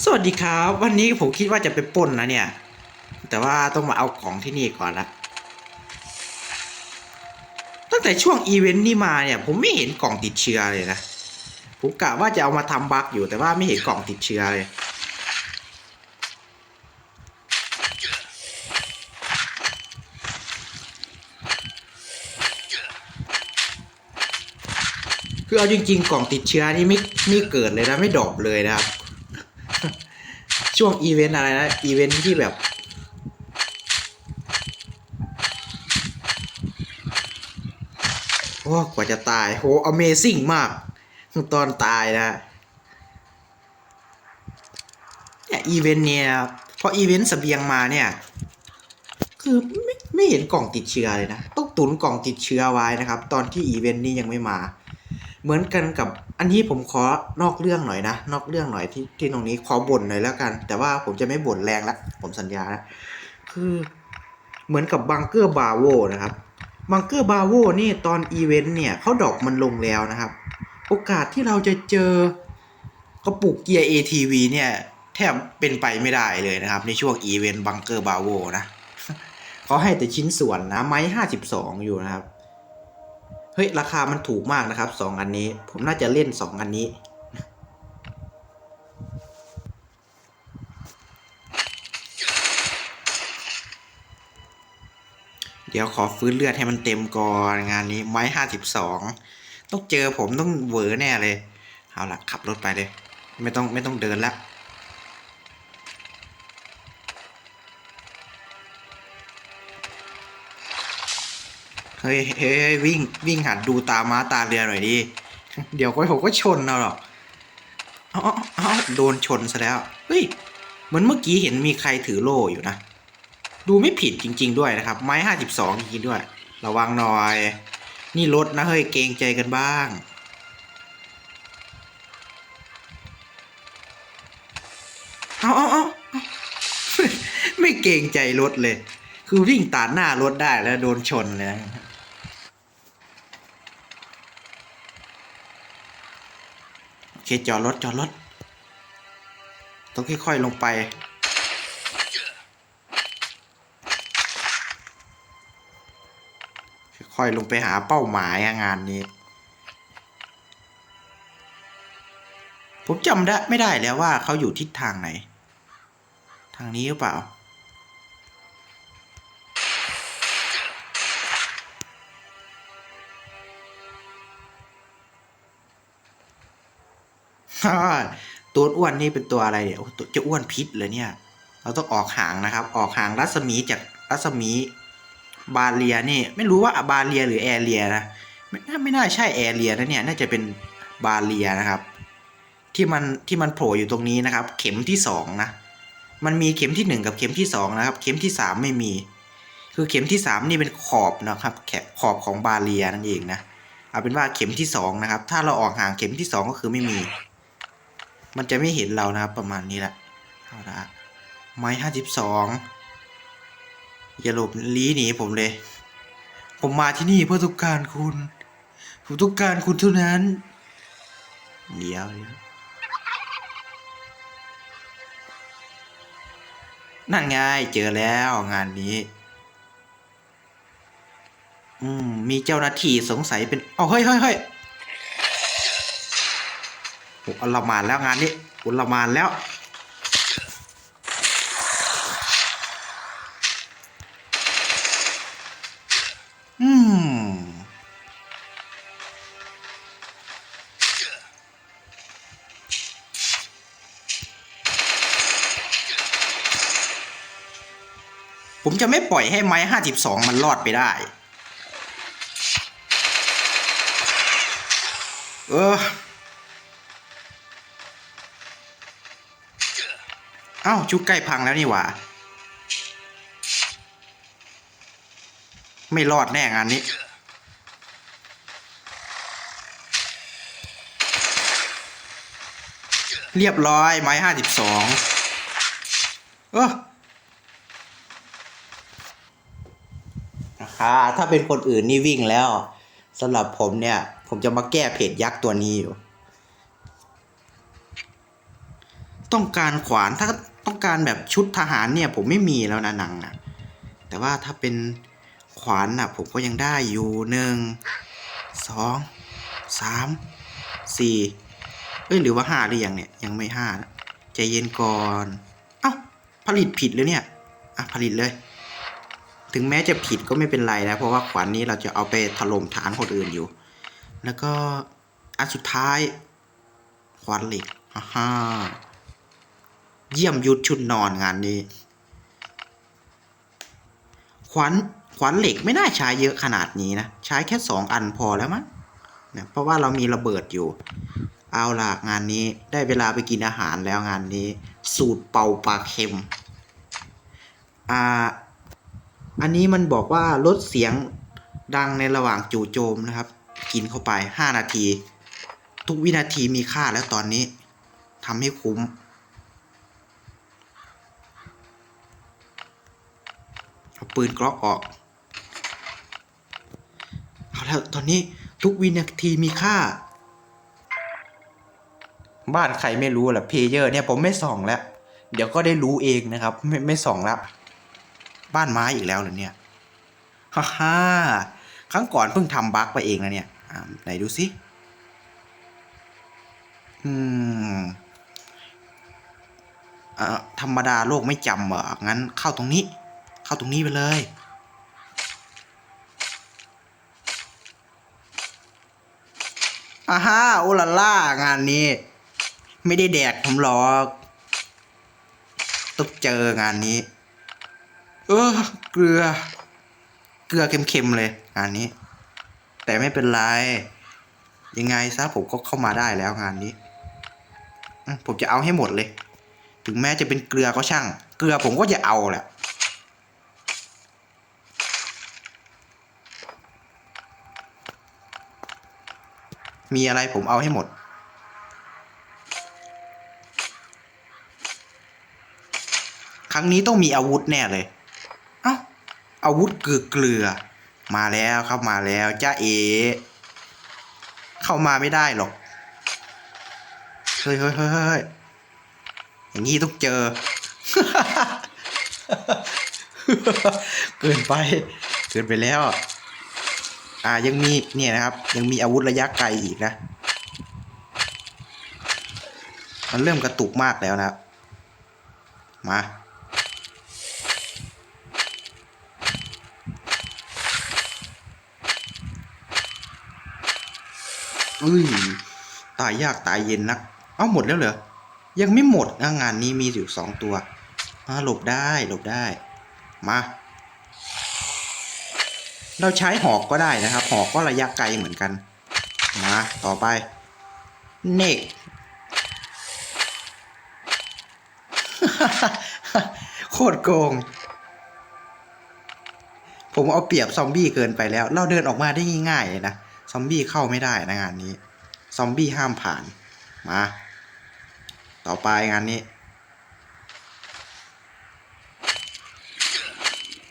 สวัสดีครับ วันนี้ผมคิดว่าจะไปป้นนะเนี่ย แต่ว่าต้องมาเอาของที่นี่ก่อนละตั้งแต่ช่วงอีเวนต์นี่มาเนี่ย ผมไม่เห็นกล่องติดเชื้อเลยนะ ผมกะว่าจะเอามาทำบั๊กอยู่แต่ว่าไม่เห็นกล่องติดเชื้อเลยคือเอาจริงๆกล่องติดเชื้อนี่ไม่ไม่เกิดเลยนะไม่ดรอปเลยนะครับ ช่วงอีเวนต์อะไรนะ อีเวนต์ที่แบบ โอ้กว่าจะตาย โห Amazing มาก ตอนตายนะเนี่ยอีเวนต์เนี่ยพออีเวนต์เสบียงมาเนี่ย คือไม่ไม่เห็นกล่องติดเชื้อเลยนะ ต้องตุนกล่องติดเชื้อไว้นะครับ ตอนที่อีเวนต์นี้ยังไม่มา เหมือนกันกับ อันนี้ผมขอนอกเรื่องหน่อยนะ นอกเรื่องหน่อยที่ที่ตรงนี้ขอบ่นหน่อยแล้วกัน แต่ว่าผมจะไม่บ่นแรงละผมสัญญานะคือเหมือนกับบังเกอร์บาโวนะครับบังเกอร์บาโวนี่ตอนอีเวนต์เนี่ยเขาดอกมันลงแล้วนะครับ โอกาสที่เราจะเจอกระปุกเกียร์ ATV เนี่ย แทบเป็นไปไม่ได้เลยนะครับ ในช่วงอีเวนต์บังเกอร์บาโวนะเขาให้แต่ชิ้นส่วนนะไม้ห้าสิบสองอยู่นะครับ เฮ้ย ราคามันถูกมากนะครับสองอันนี้ ผมน่าจะเล่นสองอันนี้ เดี๋ยวขอฟื้นเลือดให้มันเต็มก่อนงานนี้ไม้ห้าสิบสองต้องเจอผมต้องเหวอแน่เลย เอาล่ะขับรถไปเลย ไม่ต้องไม่ต้องเดินละ เฮ้ยเฮ้ยวิ่งวิ่งหัดดูตาม้าตาเรือหน่อยดิ เดี๋ยวก็ผมก็ชนเอาหรอกเอ๋อาเอาโดนชนซะแล้ว เฮ้ยเหมือนเมื่อกี้เห็นมีใครถือโล่อยู่นะ ดูไม่ผิดจริง ๆ ด้วยนะครับ ไม้ห้าสิบสองจริงด้วย ระวังหน่อย นี่รถนะเฮ้ยเกรงใจกันบ้างเอาเอาเอาเอาไม่เกรงใจรถเลย คือวิ่งตัดหน้ารถได้แล้วโดนชนเลยนะโอ เคจอดรถจอดรถต้องค่อยๆลงไป ค่อยๆลงไปหาเป้าหมายงานนี้ ผมจำได้ไม่ได้แล้วว่าเขาอยู่ทิศทางไหน ทางนี้หรือเปล่า ตัวอ้วนนี่เป็นตัวอะไรเนี่ยตัวจะอ้วนพิษเลยเนี่ย เราต้องออกห่างนะครับ ออกห่างรัศมีจากรัศมีบาเรียนี่ ไม่รู้ว่าบาเรียหรือแอเรียนะไม่น่าไม่น่าใช่แอเรียนะเนี่ยน่าจะเป็นบาเรียนะครับ ที่มันที่มันโผล่อยู่ตรงนี้นะครับ เข็มที่สองนะมันมีเข็มที่หนึ่งกับเข็มที่สองนะครับ เข็มที่สามไม่มี คือเข็มที่สามนี่เป็นขอบนะครับแขขอบของบาเรียนั่นเองนะเอาเป็นว่าเข็มที่สองนะครับ ถ้าเราออกห่างเข็มที่สองก็คือไม่มี มันจะไม่เห็นเรานะครับประมาณนี้แหละเอาละไม้ห้าสิบสองอย่าหลบลี้หนีผมเลย ผมมาที่นี่เพื่อต้องการคุณ ผมต้องการคุณเท่านั้น เดี๋ยวเดี๋ยวนั่นไงเจอแล้วงานนี้ อืม มีเจ้าหน้าที่สงสัยเป็น เอาเฮ้ยเฮ้ยเฮ้ย โอ้อลหมานแล้วงานนี้อุลหมานแล้ว อืมผมจะไม่ปล่อยให้ไม้ห้าสิบสองมันรอดไปได้ เออ อ้าชุดใกล้พังแล้วนี่หว่า ไม่รอดแน่งานนี้ เรียบร้อย ไม้ห้าสิบสองเอออ่าถ้าเป็นคนอื่นนี่วิ่งแล้วสำหรับผมเนี่ย ผมจะมาแก้เพจยักษ์ตัวนี้อยู่ ต้องการขวานถ้าต้อง การแบบชุดทหารเนี่ย ผมไม่มีแล้วนะหนังนะแต่ว่าถ้าเป็นขวานนะผมก็ยังได้อยู่หนึ่งสองสามสี่เอ้ยหรือว่าห้าหรือยังเนี่ยยังไม่ห้านะใจเย็นก่อนเอ้าผลิตผิดหรือเนี่ยอะผลิตเลย ถึงแม้จะผิดก็ไม่เป็นไรนะ เพราะว่าขวานนี้เราจะเอาไปถล่มฐานคนอื่นอยู่ แล้วก็อันสุดท้ายขวานเหล็กฮ่าฮ่า เยี่ยมยุทชุดนอนงานนี้ ขวานขวานเหล็กไม่น่าใช้เยอะขนาดนี้นะ ใช้แค่สองอันพอแล้วมั้งเนี่ยเพราะว่าเรามีระเบิดอยู่ เอาล่ะงานนี้ได้เวลาไปกินอาหารแล้วงานนี้ สูตรเป่าปลาเค็มอ่าอันนี้มันบอกว่าลดเสียงดังในระหว่างจู่โจมนะครับ กินเข้าไป 5 นาที ทุกวินาทีมีค่าแล้วตอนนี้ทำให้คุ้ม เอา ปืนกล็อกออก เอาแล้วตอนนี้ทุกวินาทีมีค่า บ้านใครไม่รู้แหละเพเยอร์เนี่ยผมไม่ส่องแล้ว เดี๋ยวก็ได้รู้เองนะครับ ไม่ไม่ส่องแล้ว บ้านไม้อีกแล้วเหรอเนี่ยฮ่าฮ่าครั้งก่อนเพิ่งทำบั๊กไปเองนะเนี่ยไหนดูสิอืมอ่าธรรมดาโลกไม่จำเหรองั้นเข้าตรงนี้ เข้าตรงนี้ไปเลย อาฮ่าโอลาล่างานนี้ ไม่ได้แดกผมหรอกต้องเจองานนี้ เออเกลือ เกลือเค็มๆเลยงานนี้ แต่ไม่เป็นไร ยังไงซะผมก็เข้ามาได้แล้วงานนี้ ผมจะเอาให้หมดเลย ถึงแม้จะเป็นเกลือก็ช่าง เกลือผมก็จะเอาแหละ มีอะไรผมเอาให้หมด ครั้งนี้ต้องมีอาวุธแน่เลย เอ้า อาวุธเกลือเกลือ มาแล้วครับมาแล้วจ้าเอ เข้ามาไม่ได้หรอก เฮ้ยเฮ้ยเฮ้ยอย่างนี้ต้องเจอ เกินไป เกินไปแล้ว อ่ายังมีเนี่ยนะครับ ยังมีอาวุธระยะไกลอีกนะ มันเริ่มกระตุกมากแล้วนะครับ มาอุ้ยตายยากตายเย็นนัก เอาหมดแล้วเหรอ ยังไม่หมดนะงานนี้มีอยู่สองตัวอ่าหลบได้หลบได้ มา เราใช้หอกก็ได้นะครับ หอกก็ระยะไกลเหมือนกันมาต่อไปเนกโคตรโกง ผมเอาเปรียบซอมบี้เกินไปแล้ว เราเดินออกมาได้ง่ายๆเลยนะ ซอมบี้เข้าไม่ได้นะงานนี้ ซอมบี้ห้ามผ่าน มา ต่อไปงานนี้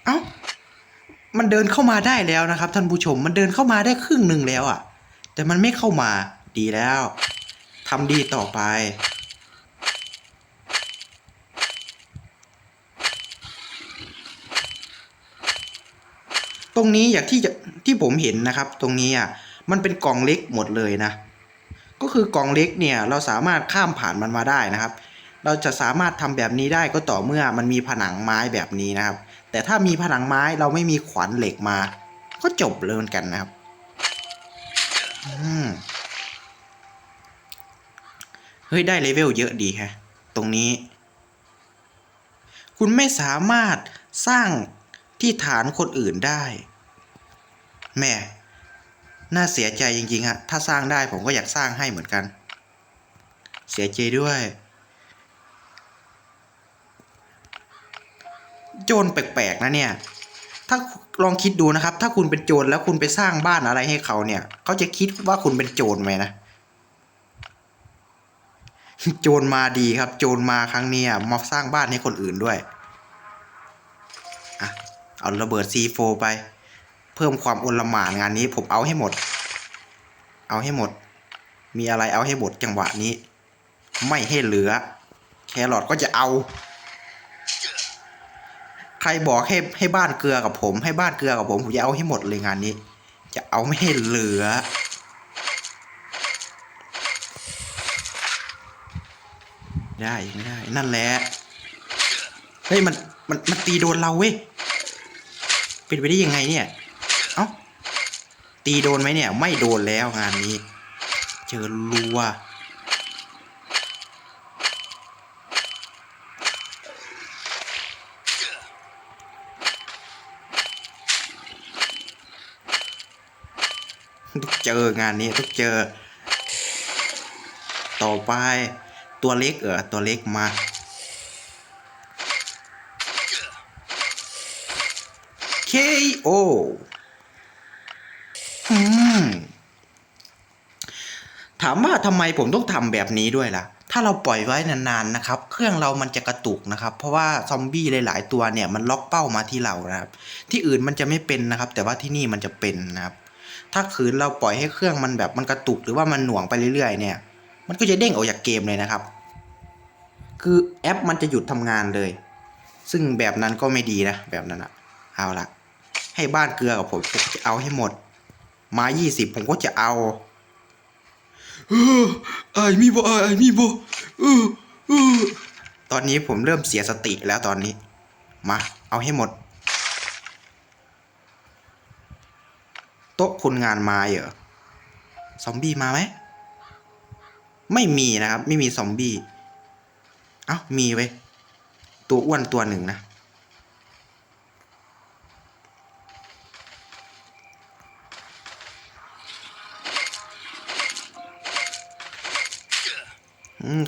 เอ้า มันเดินเข้ามาได้แล้วนะครับ ท่านผู้ชมมันเดินเข้ามาได้ครึ่งหนึ่งแล้วอะ่ะ แต่มันไม่เข้ามาดีแล้วทำดีต่อไป ตรงนี้อย่างที่จะที่ผมเห็นนะครับ ตรงนี้อะมันเป็นกล่องเล็กหมดเลยนะ ก็คือกล่องเล็กเนี่ยเราสามารถข้ามผ่านมันมาได้นะครับ เราจะสามารถทำแบบนี้ได้ก็ต่อเมื่อมันมีผนังไม้แบบนี้นะครับ แต่ถ้ามีผนังไม้เราไม่มีขวานเหล็กมา ก็จบเลยเหมือนกันนะครับเฮ้ยได้เลเวลเยอะดีฮะ ตรงนี้ คุณไม่สามารถสร้างที่ฐานคนอื่นได้แม่น่าเสียใจจริงๆฮะ ถ้าสร้างได้ผมก็อยากสร้างให้เหมือนกัน เสียใจด้วย โจรแปลกๆนะเนี่ย ถ้าลองคิดดูนะครับ ถ้าคุณเป็นโจรแล้วคุณไปสร้างบ้านอะไรให้เขาเนี่ยเขาจะคิดว่าคุณเป็นโจรไหมนะ โจรมาดีครับ โจรมาครั้งนี้มาสร้างบ้านให้คนอื่นด้วยอะเอาระเบิด C4 ไป เพิ่มความอลหม่านงานนี้ ผมเอาให้หมด เอาให้หมด มีอะไรเอาให้หมดจังหวะนี้ ไม่ให้เหลือ แครอทก็จะเอา ใครบอกให้ให้บ้านเกลือกับผม ให้บ้านเกลือกับผมผมจะเอาให้หมดเลยงานนี้ จะเอาไม่ให้เหลือ ได้ไม่ได้ นั่นแหละเฮ้ยมันมันมันตีโดนเราเว้ยเป็นไปได้ยังไงเนี่ยเอ้าตีโดนไหมเนี่ย ไม่โดนแล้วงานนี้ เจอรัว ต้องเจองานนี้ต้องเจอ ต่อไปตัวเล็กเหรอตัวเล็กมา KO อืมถามว่าทำไมผมต้องทำแบบนี้ด้วยล่ะ ถ้าเราปล่อยไว้นานๆนะครับ เครื่องเรามันจะกระตุกนะครับ เพราะว่าซอมบี้หลาย ๆ ตัวเนี่ยมันล็อกเป้ามาที่เรานะครับ ที่อื่นมันจะไม่เป็นนะครับ แต่ว่าที่นี่มันจะเป็นนะครับ ถ้าคืนเราปล่อยให้เครื่องมันแบบมันกระตุกหรือว่ามันหน่วงไปเรื่อยๆเนี่ย มันก็จะเด้งออกจากเกมเลยนะครับ คือแอปมันจะหยุดทำงานเลย ซึ่งแบบนั้นก็ไม่ดีนะ แบบนั้นอะเอาละให้บ้านเกลือกับผมผมจะเอาให้หมด มายี่สิบผมก็จะเอาเออไอ้มีบ่ไอ้มีบ่เออเออตอนนี้ผมเริ่มเสียสติแล้วตอนนี้ มา เอาให้หมด ต๊ะคนงานมาเหรอซอมบี้มาไหมไม่มีนะครับ ไม่มีซอมบี้เอ้ามีไว้ตัวอ้วนตัวหนึ่งนะ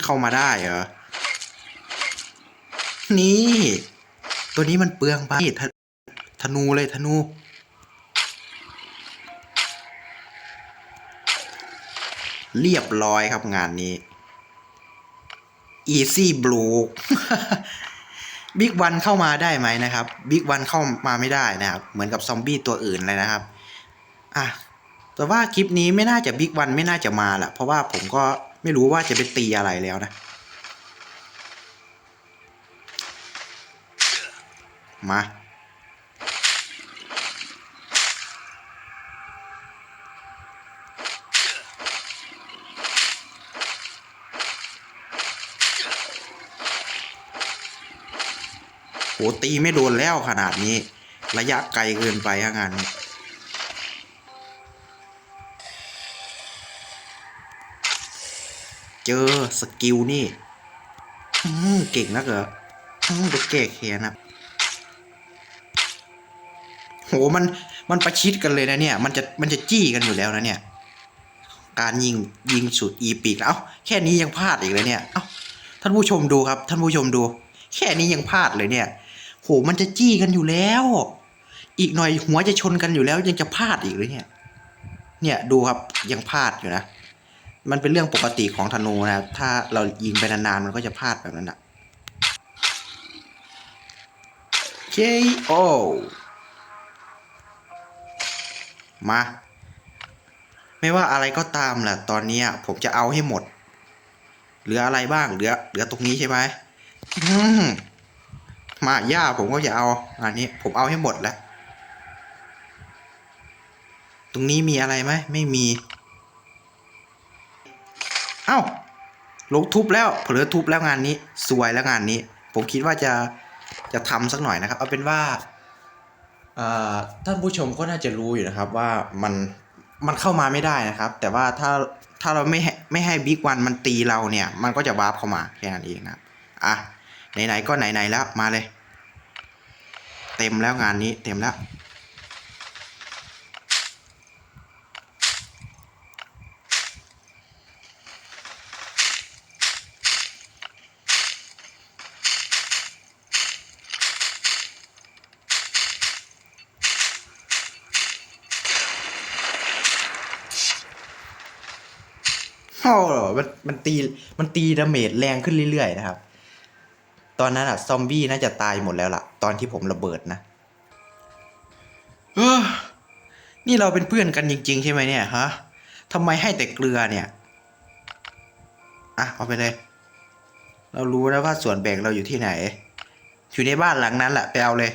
เข้ามาได้เหรอ นี่ ตัวนี้มันเปลืองไปธนูเลยธนู เรียบร้อยครับงานนี้ Easy Blue บิ๊กวันเข้ามาได้ไหมนะครับบิ๊กวันเข้ามาไม่ได้นะครับ เหมือนกับซอมบี้ตัวอื่นเลยนะครับอะแต่ว่าคลิปนี้ไม่น่าจะบิ๊กวันไม่น่าจะมาแหละเพราะว่าผมก็ไม่รู้ว่าจะไปตีอะไรแล้วนะ มา ตีไม่โดนแล้วขนาดนี้ ระยะไกลเกินไปฮะงานนี้เจอสกิลนี่เก่งนักเหรออืมไปแก้แค้นนะโหมันมันประชิดกันเลยนะเนี่ย มันจะมันจะจี้กันอยู่แล้วนะเนี่ย การยิงยิงสุดอีปีกแล้วเอ้าแค่นี้ยังพลาดอีกเลยเนี่ย เอ้าท่านผู้ชมดูครับ ท่านผู้ชมดู แค่นี้ยังพลาดเลยเนี่ย โหมันจะจี้กันอยู่แล้ว อีกหน่อยหัวจะชนกันอยู่แล้ว ยังจะพลาดอีกเลยเนี่ย เนี่ยดูครับยังพลาดอยู่นะ มันเป็นเรื่องปกติของธนูนะครับถ้าเรายิงไปนานๆมันก็จะพลาดแบบนั้นอะ KO มา ไม่ว่าอะไรก็ตามแหละตอนนี้ผมจะเอาให้หมด เหลืออะไรบ้างเหลือเหลือตรงนี้ใช่ไหม มมาย่าผมก็จะเอาอันนี้ผมเอาให้หมดแล้ว ตรงนี้มีอะไรไหมไม่มี เอ้าลงทุบแล้วเผลอทุบแล้วงานนี้สวยแล้วงานนี้ ผมคิดว่าจะจะทำสักหน่อยนะครับ เอาเป็นว่าท่านผู้ชมก็น่าจะรู้อยู่นะครับว่ามันมันเข้ามาไม่ได้นะครับ แต่ว่าถ้าถ้าเราไม่ให้ไม่ให้บิ๊กวันมันตีเราเนี่ย มันก็จะวาร์ปเข้ามาแค่นั้นเองนะอะ ไหนๆก็ไหนๆแล้วมาเลย เต็มแล้วงานนี้เต็มแล้ว โอ้มันมันตีมันตีดาเมจแรงขึ้นเรื่อยๆนะครับ ตอนนั้นอะซอมบี้น่าจะตายหมดแล้วล่ะ ตอนที่ผมระเบิดนะเออนี่เราเป็นเพื่อนกันจริง ๆ ใช่ไหมเนี่ยฮะทำไมให้แต่เกลือเนี่ยอะเอาไปเลย เรารู้แล้วว่าส่วนแบ่งเราอยู่ที่ไหน อยู่ในบ้านหลังนั้นแหละไปเอาเลย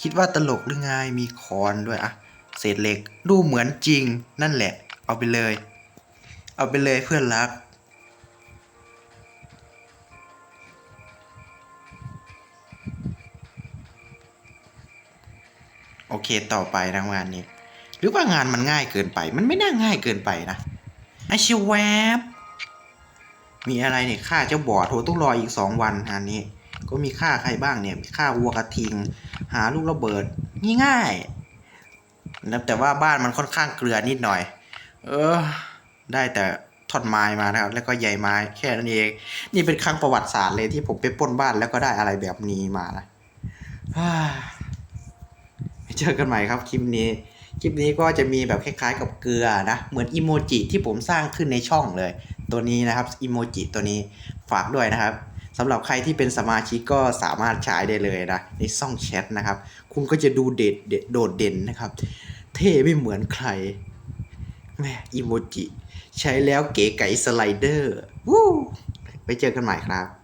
คิดว่าตลกหรือไงมีคอนด้วยอะเศษเหล็กดูเหมือนจริงนั่นแหละ เอาไปเลย เอาไปเลยเพื่อนรัก โอเคต่อไปนะงานนี้ หรือว่างานมันง่ายเกินไป มันไม่น่าง่ายเกินไปนะไอชิวแวบมีอะไรเนี่ยค่าเจ้าบอดโหต้องรออีกสองวันงานนี้ ก็มีค่าใครบ้างเนี่ย มีค่าวัวกระทิง หาลูกระเบิดนี่ง่ายนะแต่ว่าบ้านมันค่อนข้างเกลือนิดหน่อย เออ ได้แต่ท่อนไม้มานะครับ แล้วก็ใยไม้แค่นั้นเอง นี่เป็นครั้งประวัติศาสตร์เลยที่ผมไปปล้นบ้านแล้วก็ได้อะไรแบบนี้มานะ เจอกันใหม่ครับคลิปนี้ คลิปนี้ก็จะมีแบบคล้ายๆ กับเกลือนะ เหมือนอีโมจิที่ผมสร้างขึ้นในช่องเลย ตัวนี้นะครับอีโมจิตัวนี้ฝากด้วยนะครับสำหรับใครที่เป็นสมาชิกก็สามารถใช้ได้เลยนะในช่องแชทนะครับ คุณก็จะดูเด็ดเด็ดโดดเด่นนะครับ เท่ไม่เหมือนใครแม่อีโมจิใช้แล้วเก๋ไก๋สไลเดอร์วู้ไปเจอกันใหม่ครับ